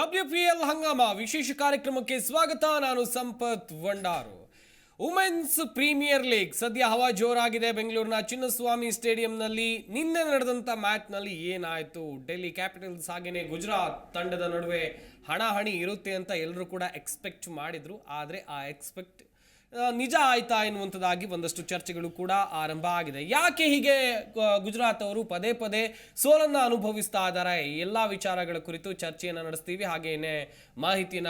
W P L Hungama ವಿಶೇಷ ಕಾರ್ಯಕ್ರಮಕ್ಕೆ ಸ್ವಾಗತ. ನಾನು ಸಂಪತ್ ವಂಡಾರು ವುಮೆನ್ಸ್ ಪ್ರೀಮಿಯರ್ ಲೀಗ್ ಸದ್ಯ ಹವಾ ಜೋರಾಗಿದೆ. ಬೆಂಗಳೂರಿನ ಚಿನ್ನಸ್ವಾಮಿ ಸ್ಟೇಡಿಯಂನಲ್ಲಿ ನಿನ್ನೆ ನಡೆದಂಥ ಮ್ಯಾಚ್ನಲ್ಲಿ ಏನಾಯಿತು? ಡೆಲ್ಲಿ ಕ್ಯಾಪಿಟಲ್ಸ್ ಹಾಗೆಯೇ ಗುಜರಾತ್ ತಂಡದ ನಡುವೆ ಹಣಾಹಣಿ ಇರುತ್ತೆ ಅಂತ ಎಲ್ಲರೂ ಕೂಡ ಎಕ್ಸ್ಪೆಕ್ಟ್ ಮಾಡಿದರು. ಆದರೆ ಆ ಎಕ್ಸ್ಪೆಕ್ಟ್ ನಿಜ ಆಯ್ತಾ ಎನ್ನುವಂಥದ್ದಾಗಿ ಒಂದಷ್ಟು ಚರ್ಚೆಗಳು ಕೂಡ ಆರಂಭ ಆಗಿದೆ. ಯಾಕೆ ಹೀಗೆ ಗುಜರಾತ್ ಅವರು ಪದೇ ಪದೇ ಸೋಲನ್ನ ಅನುಭವಿಸ್ತಾ ಇದ್ದಾರೆ? ಎಲ್ಲ ವಿಚಾರಗಳ ಕುರಿತು ಚರ್ಚೆಯನ್ನು ನಡೆಸ್ತೀವಿ. ಹಾಗೆಯೇ ಮಾಹಿತಿನ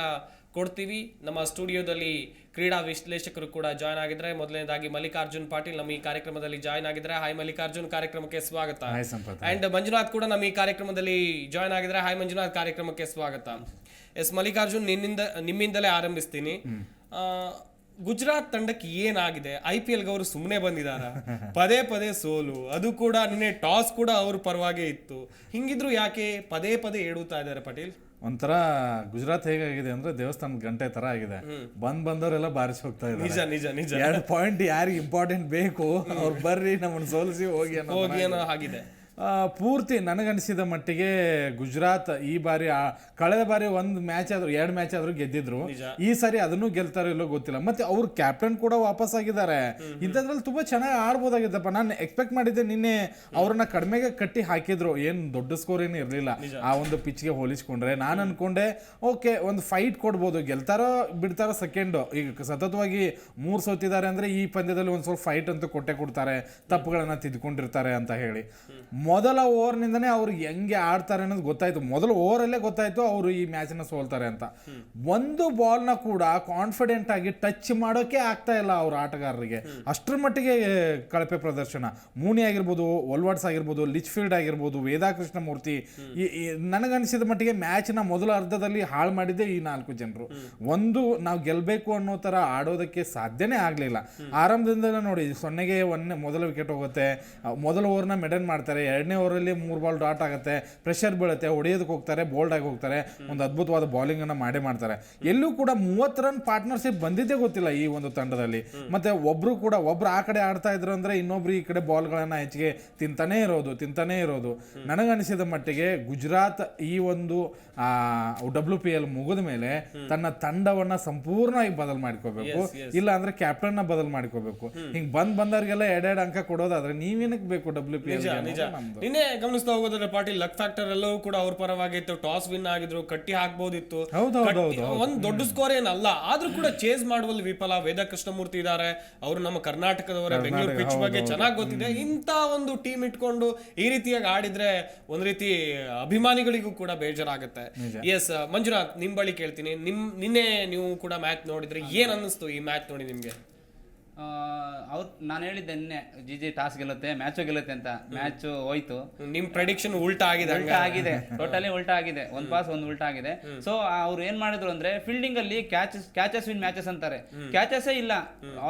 ಕೊಡ್ತೀವಿ. ನಮ್ಮ ಸ್ಟುಡಿಯೋದಲ್ಲಿ ಕ್ರೀಡಾ ವಿಶ್ಲೇಷಕರು ಕೂಡ ಜಾಯ್ನ್ ಆಗಿದ್ದಾರೆ. ಮೊದಲನೇದಾಗಿ ಮಲ್ಲಿಕಾರ್ಜುನ್ ಪಾಟೀಲ್ ನಮ್ಮ ಈ ಕಾರ್ಯಕ್ರಮದಲ್ಲಿ ಜಾಯ್ನ್ ಆಗಿದ್ದಾರೆ. ಹಾಯ್ ಮಲ್ಲಿಕಾರ್ಜುನ್ ಕಾರ್ಯಕ್ರಮಕ್ಕೆ ಸ್ವಾಗತ. ಅಂಡ್ ಮಂಜುನಾಥ್ ಕೂಡ ನಮ್ಮ ಈ ಕಾರ್ಯಕ್ರಮದಲ್ಲಿ ಜಾಯ್ನ್ ಆಗಿದ್ದಾರೆ. ಹಾಯ್ ಮಂಜುನಾಥ್ ಕಾರ್ಯಕ್ರಮಕ್ಕೆ ಸ್ವಾಗತ. ಎಸ್ ಮಲ್ಲಿಕಾರ್ಜುನ್ ನಿನ್ನಿಂದ ನಿಮ್ಮಿಂದಲೇ ಆರಂಭಿಸ್ತೀನಿ. ಆ, ಗುಜರಾತ್ ತಂಡಕ್ಕೆ ಏನಾಗಿದೆ? ಐ ಪಿ ಎಲ್ಗೆ ಅವರು ಸುಮ್ಮನೆ ಬಂದಿದಾರ? ಪದೇ ಪದೇ ಸೋಲು. ಅದು ಕೂಡ ನಿನ್ನೆ ಟಾಸ್ ಕೂಡ ಅವ್ರ ಪರವಾಗೇ ಇತ್ತು. ಹಿಂಗಿದ್ರು ಯಾಕೆ ಪದೇ ಪದೇ ಏಡುತ್ತಾ ಇದ್ದಾರೆ ಪಟೇಲ್? ಒಂಥರ ಗುಜರಾತ್ ಹೇಗಾಗಿದೆ ಅಂದ್ರೆ ದೇವಸ್ಥಾನದ ಗಂಟೆ ತರ ಆಗಿದೆ. ಬಂದ್ ಬಂದವರೆಲ್ಲ ಬಾರಿಸಿ ಹೋಗ್ತಾ ನಿಜ ಇದ್ದಾರೆ. ನಿಜ ನಿಜ ಎರಡು ಪಾಯಿಂಟ್ ಯಾರಿಗೆ ಇಂಪಾರ್ಟೆಂಟ್ ಬೇಕು ಅವ್ರು ಬರ್ರಿ ನಮ್ಮನ್ನ ಸೋಲಿಸಿ ಹೋಗಿ ಅನ್ನೋ ಹೋಗಿ ಆಗಿದೆ. ಆ, ಪೂರ್ತಿ ನನಗನ್ನಿಸಿದ ಮಟ್ಟಿಗೆ ಗುಜರಾತ್ ಈ ಬಾರಿ ಆ- ಕಳೆದ ಬಾರಿ ಒಂದು ಮ್ಯಾಚ್ ಆದರೂ ಎರಡು ಮ್ಯಾಚ್ ಆದರೂ ಗೆದ್ದಿದ್ರು. ಈ ಸಾರಿ ಅದನ್ನು ಗೆಲ್ತಾರೋ ಇಲ್ಲೋ ಗೊತ್ತಿಲ್ಲ. ಮತ್ತೆ ಅವ್ರ ಕ್ಯಾಪ್ಟನ್ ಕೂಡ ವಾಪಸ್ ಆಗಿದ್ದಾರೆ ಇಂಥದ್ರಲ್ಲಿ ತುಂಬಾ ಚೆನ್ನಾಗಿ ಆಡ್ಬೋದಾಗಿದ್ದಪ್ಪ. ನಾನು ಎಕ್ಸ್ಪೆಕ್ಟ್ ಮಾಡಿದ್ದೆ ನಿನ್ನೆ ಅವ್ರನ್ನ ಕಡಿಮೆಗೆ ಕಟ್ಟಿ ಹಾಕಿದ್ರು. ಏನು ದೊಡ್ಡ ಸ್ಕೋರ್ ಏನು ಇರಲಿಲ್ಲ. ಆ ಒಂದು ಪಿಚ್ಗೆ ಹೋಲಿಸ್ಕೊಂಡ್ರೆ. ನಾನು ಅನ್ಕೊಂಡೆ ಓಕೆ ಒಂದು ಫೈಟ್ ಕೊಡ್ಬೋದು. ಗೆಲ್ತಾರೋ ಬಿಡ್ತಾರೋ ಸೆಕೆಂಡ್ ಈಗ ಸತತವಾಗಿ ಮೂರು ಸೋತಿದ್ದಾರೆ ಅಂದ್ರೆ ಈ ಪಂದ್ಯದಲ್ಲಿ ಒಂದು ಸ್ವಲ್ಪ ಫೈಟ್ ಅಂತೂ ಕೊಟ್ಟೆ ಕೊಡ್ತಾರೆ. ತಪ್ಪುಗಳನ್ನ ತಿದ್ಕೊಂಡಿರ್ತಾರೆ ಅಂತ ಹೇಳಿ. ಮೊದಲ ಓವರ್ನಿಂದನೇ ಅವರು ಹೆಂಗೆ ಆಡ್ತಾರೆ ಅನ್ನೋದು ಗೊತ್ತಾಯ್ತು. ಮೊದಲ ಓವರಲ್ಲೇ ಗೊತ್ತಾಯ್ತು ಅವರು ಈ ಮ್ಯಾಚನ್ನ ಸೋಲ್ತಾರೆ ಅಂತ. ಒಂದು ಬಾಲ್ನ ಕೂಡ ಕಾನ್ಫಿಡೆಂಟ್ ಆಗಿ ಟಚ್ ಮಾಡೋಕೆ ಆಗ್ತಾ ಇಲ್ಲ ಅವ್ರ ಆಟಗಾರರಿಗೆ. ಅಷ್ಟರ ಮಟ್ಟಿಗೆ ಕಳಪೆ ಪ್ರದರ್ಶನ. ಮೂನಿ ಆಗಿರ್ಬೋದು ಒಲ್ವಾಡ್ಸ್ ಆಗಿರ್ಬೋದು, ಲಿಚ್ಫೀಲ್ಡ್ ಆಗಿರ್ಬೋದು ವೇದಾಕೃಷ್ಣ ಮೂರ್ತಿ ನನಗನ್ಸಿದ ಮಟ್ಟಿಗೆ ಮ್ಯಾಚ್ನ ಮೊದಲ ಅರ್ಧದಲ್ಲಿ ಹಾಳು ಮಾಡಿದ್ದೆ ಈ ನಾಲ್ಕು ಜನರು. ಒಂದು ನಾವು ಗೆಲ್ಲಬೇಕು ಅನ್ನೋ ತರ ಆಡೋದಕ್ಕೆ ಸಾಧ್ಯನೇ ಆಗಲಿಲ್ಲ. ಆರಂಭದಿಂದಲೇ ನೋಡಿ, ಸೊನ್ನೆಗೆ ಒನ್ನೆ ಮೊದಲ ವಿಕೆಟ್ ಹೋಗುತ್ತೆ. ಮೊದಲ ಓವರ್ನ ಮೆಡನ್ ಮಾಡ್ತಾರೆ. ಎರಡನೇ ಓವರಲ್ಲಿ ಮೂರು ಬಾಲ್ ಡಾಟ್ ಆಗುತ್ತೆ ಪ್ರೆಷರ್ ಬೀಳುತ್ತೆ ಹೊಡೆಯೋದಕ್ಕೆ ಹೋಗ್ತಾರೆ ಬೋಲ್ಡ್ ಆಗಿ ಹೋಗ್ತಾರೆ ಒಂದು ಅದ್ಭುತವಾದ ಬೌಲಿಂಗ್ ಅನ್ನ ಮಾಡೇ ಮಾಡ್ತಾರೆ. ಎಲ್ಲೂ ಕೂಡ ಮೂವತ್ತು ರನ್ ಪಾರ್ಟ್ನರ್ಶಿಪ್ ಬಂದಿದ್ದೇ ಗೊತ್ತಿಲ್ಲ ಈ ಒಂದು ತಂಡದಲ್ಲಿ. ಮತ್ತೆ ಒಬ್ರು ಕೂಡ ಒಬ್ರು ಆ ಕಡೆ ಆಡ್ತಾ ಇದ್ರು ಅಂದ್ರೆ ಇನ್ನೊಬ್ರು ಈ ಕಡೆ ಬಾಲ್ಗಳನ್ನ ಹೆಚ್ಚಿಗೆ ತಿಂತಾನೇ ಇರೋದು ತಿಂತಾನೇ ಇರೋದು. ನನಗನಿಸಿದ ಮಟ್ಟಿಗೆ ಗುಜರಾತ್ ಈ ಒಂದು ಡಬ್ಲ್ಯೂ ಪಿ ಎಲ್ ಮುಗಿದ ಮೇಲೆ ತನ್ನ ತಂಡವನ್ನ ಸಂಪೂರ್ಣವಾಗಿ ಬದಲ್ ಮಾಡ್ಕೋಬೇಕು. ಇಲ್ಲ ಅಂದ್ರೆ ಕ್ಯಾಪ್ಟನ್ನ ಬದಲ್ ಮಾಡ್ಕೋಬೇಕು. ಹಿಂಗ್ ಬಂದ್ ಬಂದವ್ರಿಗೆಲ್ಲ ಎರಡೆರಡು ಅಂಕ ಕೊಡೋದಾದ್ರೆ ನೀವೇನಕ್ ಬೇಕು ಡಬ್ಲ್ಯೂ ಪಿ ಎಲ್ ನಿನ್ನೆ ಗಮನಿಸ್ತಾ ಹೋಗೋದ್ರೆ ಪಾಟೀಲ್ ಲಕ್ ಫ್ಯಾಕ್ಟರ್ ಎಲ್ಲವೂ ಕೂಡ ಅವ್ರ ಪರವಾಗಿತ್ತು. ಟಾಸ್ ವಿನ್ ಆಗಿದ್ರು ಕಟ್ಟಿ ಹಾಕ್ಬೋದಿತ್ತು. ಒಂದ್ ದೊಡ್ಡ ಸ್ಕೋರ್ ಏನಲ್ಲ ಆದ್ರೂ ಕೂಡ ಚೇಸ್ ಮಾಡುವಲ್ಲಿ ವಿಫಲ. ವೇದ ಕೃಷ್ಣಮೂರ್ತಿ ಇದ್ದಾರೆ ಅವರು ನಮ್ಮ ಕರ್ನಾಟಕದವರೇ ಬೆಂಗಳೂರು ಪಿಚ್ ಬಗ್ಗೆ ಚೆನ್ನಾಗಿ ಗೊತ್ತಿದೆ. ಇಂತ ಒಂದು ಟೀಮ್ ಇಟ್ಕೊಂಡು ಈ ರೀತಿಯಾಗಿ ಆಡಿದ್ರೆ ಒಂದ್ ರೀತಿ ಅಭಿಮಾನಿಗಳಿಗೂ ಕೂಡ ಬೇಜಾರಾಗುತ್ತೆ. ಎಸ್ ಮಂಜುನಾಥ್ ನಿಮ್ ಬಳಿ ಕೇಳ್ತೀನಿ. ನಿಮ್ ನಿನ್ನೆ ನೀವು ಕೂಡ ಮ್ಯಾಚ್ ನೋಡಿದ್ರೆ ಏನ್ ಅನ್ನಿಸ್ತು ಈ ಮ್ಯಾಚ್ ನೋಡಿ ನಿಮ್ಗೆ? ಅವ್ರು ನಾನು ಹೇಳಿದ್ದೆ ನಿನ್ನೆ ಜಿ ಜಿ ಟಾಸ್ ಗೆಲ್ಲುತ್ತೆ ಮ್ಯಾಚು ಗೆಲ್ಲುತ್ತೆ ಅಂತ. ಮ್ಯಾಚ್ ಹೋಯ್ತು. ನಿಮ್ ಪ್ರೆಡಿಕ್ಷನ್ ಉಲ್ಟಾ ಆಗಿದೆ ಉಲ್ಟಾ ಆಗಿದೆ. ಟೋಟಲಿ ಉಲ್ಟಾ ಆಗಿದೆ. ಒಂದ್ ಪಾಸ್ ಒಂದ್ ಉಲ್ಟಾ ಆಗಿದೆ. ಸೊ ಅವ್ರು ಏನ್ ಮಾಡಿದ್ರು ಅಂದ್ರೆ ಫೀಲ್ಡಿಂಗ್ ಅಲ್ಲಿ ಕ್ಯಾಚಸ್ ಕ್ಯಾಚಸ್ ವಿನ್ ಮ್ಯಾಚಸ್ ಅಂತಾರೆ. ಕ್ಯಾಚಸ್ಸೇ ಇಲ್ಲ.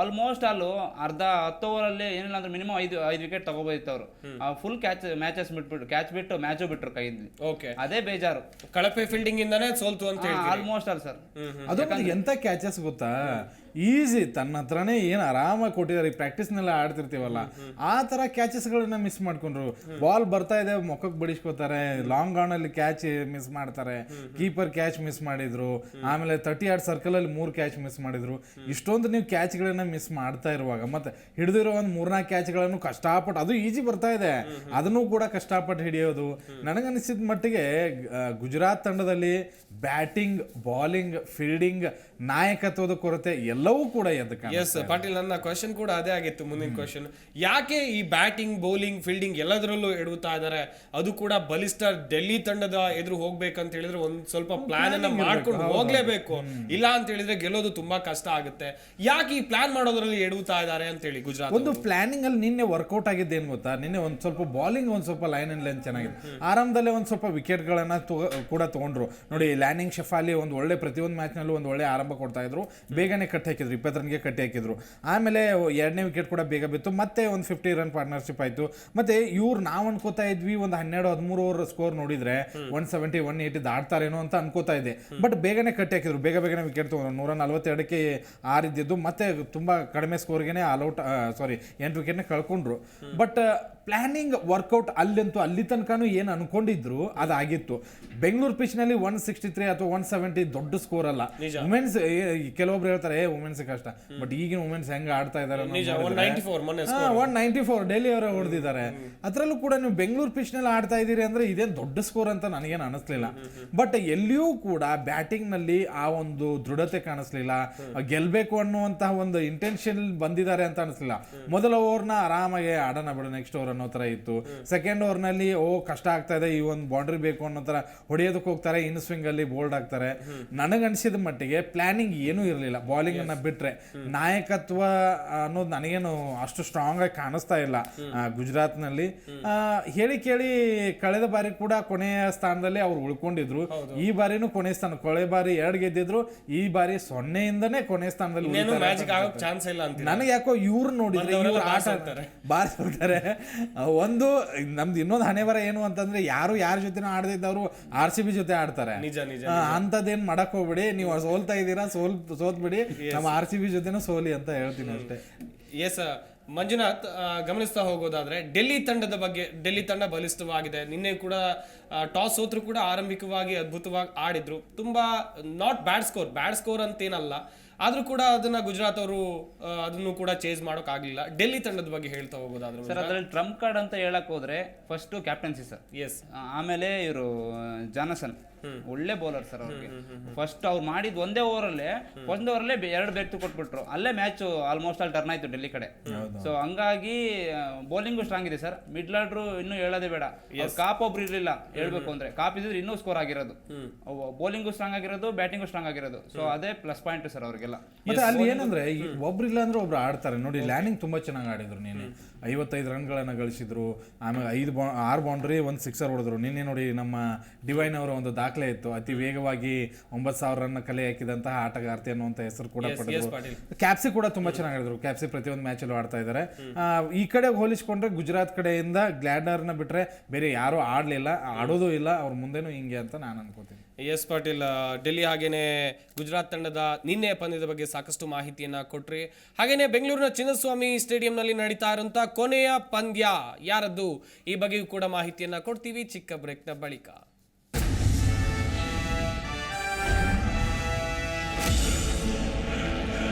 ಆಲ್ಮೋಸ್ಟ್ ಅಲ್ಲೂ ಅರ್ಧ ಹತ್ತು ಓವರ್ ಅಲ್ಲಿ ಏನಿಲ್ಲ ಅಂದ್ರೆ ಮಿನಿಮಮ್ ಐದು ಐದು ವಿಕೆಟ್ ತಗೋಬೋದಿತ್ತು ಅವರು. ಫುಲ್ ಕ್ಯಾಚ್ ಮ್ಯಾಚಸ್ ಬಿಟ್ಬಿಟ್ಟು ಕ್ಯಾಚ್ ಬಿಟ್ಟು ಮ್ಯಾಚು ಬಿಟ್ರು ಕೈಯಲ್ಲಿ. ಓಕೆ ಅದೇ ಬೇಜಾರು. ಕಳಪೆ ಫೀಲ್ಡಿಂಗ್ ಇಂದಾನೇ ಸೋಲ್ತು ಅಂತ ಆಲ್ಮೋಸ್ಟ್ ಅಲ್ಲ ಸರ್. ಅದು ಎಂತ ಕ್ಯಾಚಸ್ ಗೊತ್ತಾ? ಈಸಿ. ತನ್ನ ಹತ್ರನೇ ಏನು ಆರಾಮಾಗಿ ಕೊಟ್ಟಿದ್ದಾರೆ ಈ ಪ್ರಾಕ್ಟೀಸ್ನೆಲ್ಲ ಆಡ್ತಿರ್ತೀವಲ್ಲ. ಆ ತರ ಕ್ಯಾಚಸ್ಗಳನ್ನ ಮಿಸ್ ಮಾಡ್ಕೊಂಡ್ರು. ಬಾಲ್ ಬರ್ತಾ ಇದೆ ಮೊಕ್ಕಕ್ಕೆ ಬಡಿಸ್ಕೋತಾರೆ ಲಾಂಗ್ ಆನ್ ಅಲ್ಲಿ ಕ್ಯಾಚ್ ಮಿಸ್ ಮಾಡ್ತಾರೆ. ಕೀಪರ್ ಕ್ಯಾಚ್ ಮಿಸ್ ಮಾಡಿದ್ರು. ಆಮೇಲೆ ತರ್ಟಿ ಆರ್ಡ್ ಸರ್ಕಲ್ ಅಲ್ಲಿ ಮೂರು ಕ್ಯಾಚ್ ಮಿಸ್ ಮಾಡಿದ್ರು. ಇಷ್ಟೊಂದು ನೀವು ಕ್ಯಾಚ್ಗಳನ್ನ ಮಿಸ್ ಮಾಡ್ತಾ ಇರುವಾಗ ಮತ್ತೆ ಹಿಡಿದಿರೋ ಒಂದು ಮೂರ್ನಾಲ್ಕು ಕ್ಯಾಚ್ಗಳನ್ನು ಕಷ್ಟಪಟ್ಟು ಅದು ಈಜಿ ಬರ್ತಾ ಇದೆ. ಅದನ್ನು ಕೂಡ ಕಷ್ಟಪಟ್ಟು ಹಿಡಿಯೋದು. ನನಗನ್ಸಿದ ಮಟ್ಟಿಗೆ ಗುಜರಾತ್ ತಂಡದಲ್ಲಿ ಬ್ಯಾಟಿಂಗ್ ಬಾಲಿಂಗ್ ಫೀಲ್ಡಿಂಗ್ ನಾಯಕತ್ವದ ಕೊರತೆ ಎಲ್ಲವೂ ಕೂಡ ಎದ್ದು. ಎಸ್ ಪಾಟೀಲ್ ನನ್ನ ಕ್ವಶನ್ ಕೂಡ ಅದೇ ಆಗಿತ್ತು ಮುಂದಿನ ಕ್ವಶನ್ ಯಾಕೆ ಈ ಬ್ಯಾಟಿಂಗ್ ಬೌಲಿಂಗ್ ಫೀಲ್ಡಿಂಗ್ ಎಲ್ಲದರಲ್ಲೂ ಎಡುತ್ತಾ ಇದ್ದಾರೆ? ಅದು ಕೂಡ ಬಲಿಷ್ಠ ಡೆಲ್ಲಿ ತಂಡದ ಎದುರು ಹೋಗ್ಬೇಕಂತ ಹೇಳಿದ್ರೆ ಒಂದ್ ಸ್ವಲ್ಪ ಪ್ಲಾನ್ ಅನ್ನ ಮಾಡ್ಕೊಂಡು ಹೋಗ್ಲೇಬೇಕು. ಇಲ್ಲ ಅಂತ ಹೇಳಿದ್ರೆ ಗೆಲ್ಲೋದು ತುಂಬಾ ಕಷ್ಟ ಆಗುತ್ತೆ. ಯಾಕೆ ಈ ಪ್ಲಾನ್ ಮಾಡೋದ್ರಲ್ಲಿ ಎಡುತ್ತಾ ಇದ್ದಾರೆ ಅಂತ ಹೇಳಿ ಗುಜರಾತ್ ಒಂದು ಪ್ಲಾನಿಂಗ್ ಅಲ್ಲಿ ನಿನ್ನೆ ವರ್ಕೌಟ್ ಆಗಿದ್ದು ಏನ್ ಗೊತ್ತಾ? ನಿನ್ನೆ ಒಂದ್ ಸ್ವಲ್ಪ ಬಾಲಿಂಗ್ ಒಂದ್ ಸ್ವಲ್ಪ ಲೈನ್ ಅಂಡ್ ಲೈನ್ ಚೆನ್ನಾಗಿದೆ ಆರಂಭದಲ್ಲೇ ಒಂದ್ ಸ್ವಲ್ಪ ವಿಕೆಟ್ ಗಳನ್ನ ಕೂಡ ತಗೊಂಡ್ರು. ನೋಡಿ ಲ್ಯಾನಿಂಗ್ ಶಫಾಲಿ ಒಂದ್ ಒಳ್ಳೆ ಪ್ರತಿಯೊಂದು ಮ್ಯಾಚ್ ನಲ್ಲೂ ಒಂದ್ ಒಳ್ಳೆ ಆರಂಭ ಕೊಡ್ತಾ ಇದ್ರು. ಬೇಗನೆ ಕಟ್ ಹಾಕಿದ್ರು ಇಪ್ಪತ್ತು ರನ್ಗೆ ಕಟ್ಟಿ ಹಾಕಿದ್ರು. ಆಮೇಲೆ ಎರಡನೇ ವಿಕೆಟ್ ಕೂಡ ಬೇಗ ಬಿತ್ತು. ಮತ್ತೆ ಒಂದು ಫಿಫ್ಟಿ ರನ್ ಪಾರ್ಟ್ನರ್ಶಿಪ್ ಆಯಿತು. ಮತ್ತೆ ಇವ್ರು ನಾವು ಅನ್ಕೋತಾ ಇದ್ವಿ ಒಂದು ಹನ್ನೆರಡು ಹದಿಮೂರು ಓವರ್ ಸ್ಕೋರ್ ನೋಡಿದ್ರೆ ಒನ್ ಸೆವೆಂಟಿ ಒನ್ ಏಯ್ಟಿ ದಾಡ್ತಾರೇನೋ ಅಂತ ಅನ್ಕೋತಾ ಇದೆ ಬಟ್ ಬೇಗನೆ ಕಟ್ಟಿ ಹಾಕಿದ್ರು. ಬೇಗ ಬೇಗನೆ ವಿಕೆಟ್ ತೊಗೊಂಡ್ರು. ನೂರ ನಲ್ವತ್ತೆರಡಕ್ಕೆ ಆರಿದ್ದಿದ್ದು. ಮತ್ತೆ ತುಂಬಾ ಕಡಿಮೆ ಸ್ಕೋರ್ಗೆನೆ ಆಲ್ಔಟ್ ಸಾರಿ ಎಂಟು ವಿಕೆಟ್ನ ಕಳ್ಕೊಂಡ್ರು. ಬಟ್ ಪ್ಲಾನಿಂಗ್ ವರ್ಕೌಟ್ ಅಲ್ಲಂತೂ ಅಲ್ಲಿ ತನಕನೂ ಏನು ಅನ್ಕೊಂಡಿದ್ರು ಅದಾಗಿತ್ತು. ಬೆಂಗಳೂರು ಪಿಚ್ನಲ್ಲಿ ಒನ್ ಸಿಕ್ಸ್ಟಿ ತ್ರೀ ಅಥವಾ ಒನ್ ಸೆವೆಂಟಿ ದೊಡ್ಡ ಸ್ಕೋರ್ ಅಲ್ಲ. ವುಮೆನ್ಸ್ ಕೆಲವೊಬ್ರು ಹೇಳ್ತಾರೆ ಏ ವುಮೆನ್ಸ್ ಕಷ್ಟ. ಬಟ್ ಈಗಿನ ವುಮೆನ್ಸ್ ಹೆಂಗ್ ಆಡ್ತಾ ಇದಾರೆ ನಿಜ ಒನ್ ನೈಂಟಿ ಫೋರ್ ಡೈಲಿ ಅವರೇ ಹೊಡೆದಿದ್ದಾರೆ. ಅದರಲ್ಲೂ ಕೂಡ ನೀವು ಬೆಂಗಳೂರು ಪಿಚ್ನಲ್ಲಿ ಆಡ್ತಾ ಇದ್ದೀರಿ ಅಂದ್ರೆ ಇದೇನು ದೊಡ್ಡ ಸ್ಕೋರ್ ಅಂತ ನನಗೇನು ಅನಿಸ್ಲಿಲ್ಲ. ಬಟ್ ಎಲ್ಲಿಯೂ ಕೂಡ ಬ್ಯಾಟಿಂಗ್ನಲ್ಲಿ ಆ ಒಂದು ದೃಢತೆ ಕಾಣಿಸ್ಲಿಲ್ಲ. ಗೆಲ್ಬೇಕು ಅನ್ನುವಂತಹ ಒಂದು ಇಂಟೆನ್ಷನ್ ಬಂದಿದ್ದಾರೆ ಅಂತ ಅನಿಸ್ಲಿಲ್ಲ. ಮೊದಲ ಓವರ್ನ ಆರಾಮಾಗಿ ಆಡೋಣ ಬಿಡು ನೆಕ್ಸ್ಟ್ ಓವರ್ ಅನ್ನೋ ಥರ ಇತ್ತು. ಸೆಕೆಂಡ್ ಓವರ್ನಲ್ಲಿ ಓ ಕಷ್ಟ ಆಗ್ತಾ ಇದೆ ಈ ಒಂದು ಬೌಂಡ್ರಿ ಬೇಕು ಅನ್ನೋ ಥರ ಹೊಡೆಯೋದಕ್ಕೆ ಹೋಗ್ತಾರೆ ಇನ್ ಸ್ವಿಂಗ್ ಅಲ್ಲಿ ಬೋಲ್ಡ್ ಆಗ್ತಾರೆ. ನನಗನ್ಸಿದ ಮಟ್ಟಿಗೆ ಪ್ಲಾನಿಂಗ್ ಏನೂ ಇರಲಿಲ್ಲ. ಬಾಲಿಂಗ್ ಅನ್ನ ಬಿಟ್ರೆ. ನಾಯಕತ್ವ ಅನ್ನೋದು ನನಗೇನು ಅಷ್ಟು ಸ್ಟ್ರಾಂಗ್ ಆಗಿ ಕಾಣಿಸ್ತಾ ಇಲ್ಲ. ಗುಜರಾತ್ನಲ್ಲಿ ಹೇಳಿ ಕೇಳಿ ಕಳೆದ ಬಾರಿ ಕೂಡ ಕೊನೆಯ ಸ್ಥಾನದಲ್ಲಿ ಅವ್ರು ಉಳ್ಕೊಂಡಿದ್ರು. ಈ ಬಾರಿನೂ ಕೊನೆ ಸ್ಥಾನ ಕೊಳೆ ಬಾರಿ ಎರಡು ಗೆದ್ದಿದ್ರು. ಈ ಬಾರಿ ಸೊನ್ನೆಯಿಂದನೇ ಕೊನೆ ಸ್ಥಾನದಲ್ಲಿ ನನಗೆ ಯಾಕೋ ಇವ್ರು ನೋಡಿದ್ರೆ ಇವ್ರು ಆಟ ಬಾರ್ ಹೋಗ್ತಾರೆ ಒಂದು ನಮ್ದು ಇನ್ನೊಂದು ಹಣೆ ಬರ ಏನು ಅಂತಂದ್ರೆ ಯಾರು ಯಾರ ಜೊತೆ ಆಡದಿದ್ದವರು ಆರ್ ಸಿ ಬಿ ಜೊತೆ ಆಡ್ತಾರೆ. ನಿಜ ನಿಜ ಆ, ಅಂಥದ್ದೇನ್ ಮಾಡಕ್ ಹೋಗ್ಬಿಡಿ ನೀವು ಸೋಲ್ತಾ ಇದ್ದೀರಾ ಸೋಲ್ ಸೋತ್ ಬಿಡಿ ನಮ್ಮ ಆರ್ ಸಿ ಬಿ ಜೊತೆನೂ ಸೋಲಿ ಅಂತ ಹೇಳ್ತೀನಿ ಅಷ್ಟೇ. ಎಸ್ ಮಂಜುನಾಥ್ ಗಮನಿಸ್ತಾ ಹೋಗೋದಾದ್ರೆ ಡೆಲ್ಲಿ ತಂಡದ ಬಗ್ಗೆ ಡೆಲ್ಲಿ ತಂಡ ಬಲಿಷ್ಠವಾಗಿದೆ. ನಿನ್ನೆ ಕೂಡ ಟಾಸ್ ಸೋತ್ರು ಕೂಡ ಆರಂಭಿಕವಾಗಿ ಅದ್ಭುತವಾಗಿ ಆಡಿದ್ರು. ತುಂಬಾ not bad score bad score ಅಂತೇನಲ್ಲ. ಆದ್ರೂ ಕೂಡ ಅದನ್ನ ಗುಜರಾತ್ ಅವರು ಅದನ್ನು ಕೂಡ ಚೇಂಜ್ ಮಾಡೋಕ್ ಆಗ್ಲಿಲ್ಲ ಡೆಲ್ಲಿ ತಂಡದ ಬಗ್ಗೆ ಹೇಳ್ತಾ ಹೋಗೋದಾದ್ರೆ ಸರ್ ಅದರಲ್ಲಿ ಟ್ರಂಪ್ ಕಾರ್ಡ್ ಅಂತ ಹೇಳಕ್ ಹೋದ್ರೆ ಫಸ್ಟ್ ಕ್ಯಾಪ್ಟನ್ಸಿ ಸರ್ ಎಸ್ ಆಮೇಲೆ ಇವರು ಜಾನಸನ್. ಒಳ್ಳೆ ಬೌಲರ್ ಸರ್ ಅವ್ರಿಗೆ. ಫಸ್ಟ್ ಅವ್ರು ಮಾಡಿದ್ ಒಂದೇ ಓವರಲ್ಲೇ ಒಂದೇ ಓವರಲ್ಲೇ ಎರಡು ಬೇಕ್ ಕೊಟ್ಬಿಟ್ರು. ಅಲ್ಲೇ ಮ್ಯಾಚ್ ಆಲ್ಮೋಸ್ಟ್ ಅಲ್ಲಿ ಟರ್ನ್ ಆಯ್ತು ಡೆಲ್ಲಿ ಕಡೆ. ಸೊ ಹಂಗಾಗಿ ಬೌಲಿಂಗು ಸ್ಟ್ರಾಂಗ್ ಇದೆ ಸರ್ ಮಿಡ್ಲ್ ಆರ್ಡ್ರು ಇನ್ನೂ ಹೇಳೋದೇ ಬೇಡ. ಕಾಪ್ ಒಬ್ರು ಇರ್ಲಿಲ್ಲ ಹೇಳ್ಬೇಕು ಅಂದ್ರೆ. ಕಾಪ್ ಇದ್ರೆ ಇನ್ನೂ ಸ್ಕೋರ್ ಆಗಿರೋದು. ಬೌಲಿಂಗು ಸ್ಟ್ರಾಂಗ್ ಆಗಿರೋದು ಬ್ಯಾಟಿಂಗು ಸ್ಟ್ರಾಂಗ್ ಆಗಿರೋದು. ಸೊ ಅದೇ ಪ್ಲಸ್ ಪಾಯಿಂಟ್ ಸರ್ ಅವ್ರಿಗೆಲ್ಲ ಮತ್ತೆ ಅಲ್ಲಿ ಏನಂದ್ರೆ ಈ ಒಬ್ರಿಲ್ಲ ಅಂದ್ರೆ ಒಬ್ರು ಆಡ್ತಾರೆ. ನೋಡಿ ಲ್ಯಾಂಡಿಂಗ್ ತುಂಬಾ ಚೆನ್ನಾಗಿ ಆಡಿದ್ರು ನೀನೆ. ಐವತ್ತೈದು ರನ್ಗಳನ್ನ ಗಳಿಸಿದ್ರು. ಆಮೇಲೆ ಐದು ಬಾ ಆರು ಬೌಂಡ್ರಿ ಒಂದು ಸಿಕ್ಸರ್ ಹೊಡೆದ್ರು. ನಿನ್ನೆ ನೋಡಿ ನಮ್ಮ ಡಿವೈನ್ ಅವರ ಒಂದು ದಾಖಲೆ ಇತ್ತು. ಅತಿ ವೇಗವಾಗಿ ಒಂಬತ್ತು ಸಾವಿರ ರನ್ ಕಲೆ ಹಾಕಿದಂತಹ ಆಟಗಾರ್ತಿ ಅನ್ನುವಂತ ಹೆಸರು ಕೂಡ ಪಡೆದ್ರು. ಕ್ಯಾಪ್ಸಿ ಕೂಡ ತುಂಬಾ ಚೆನ್ನಾಗಿ ಆಡಿದ್ರು. ಕ್ಯಾಪ್ಸಿ ಪ್ರತಿಯೊಂದು ಮ್ಯಾಚ್ ಅಲ್ಲೂ ಆಡ್ತಾ ಇದ್ದಾರೆ ಈ ಕಡೆ ಹೋಲಿಸ್ಕೊಂಡ್ರೆ ಗುಜರಾತ್ ಕಡೆಯಿಂದ ಗ್ಲಾಡರ್ನ ಬಿಟ್ರೆ ಬೇರೆ ಯಾರು ಆಡ್ಲಿಲ್ಲ. ಆಡೋದು ಇಲ್ಲ. ಅವ್ರ ಮುಂದೆನೂ ಹಿಂಗೆ ಅಂತ ನಾನು ಅನ್ಕೋತೀನಿ. ಎಸ್ ಪಾಟೀಲ್ ಡೆಲ್ಲಿ ಹಾಗೇನೆ ಗುಜರಾತ್ ತಂಡದ ನಿನ್ನೆ ಪಂದ್ಯದ ಬಗ್ಗೆ ಸಾಕಷ್ಟು ಮಾಹಿತಿಯನ್ನ ಕೊಟ್ರಿ. ಹಾಗೇನೆ ಬೆಂಗಳೂರಿನ ಚಿನ್ನಸ್ವಾಮಿ ಸ್ಟೇಡಿಯಂನಲ್ಲಿ ನಡೀತಾ ಇರುವಂತ ಕೊನೆಯ ಪಂದ್ಯ ಯಾರದ್ದು? ಈ ಬಗ್ಗೆಯೂ ಕೂಡ ಮಾಹಿತಿಯನ್ನ ಕೊಡ್ತೀವಿ ಚಿಕ್ಕ ಬ್ರೇಕ್ನ ಬಳಿಕ.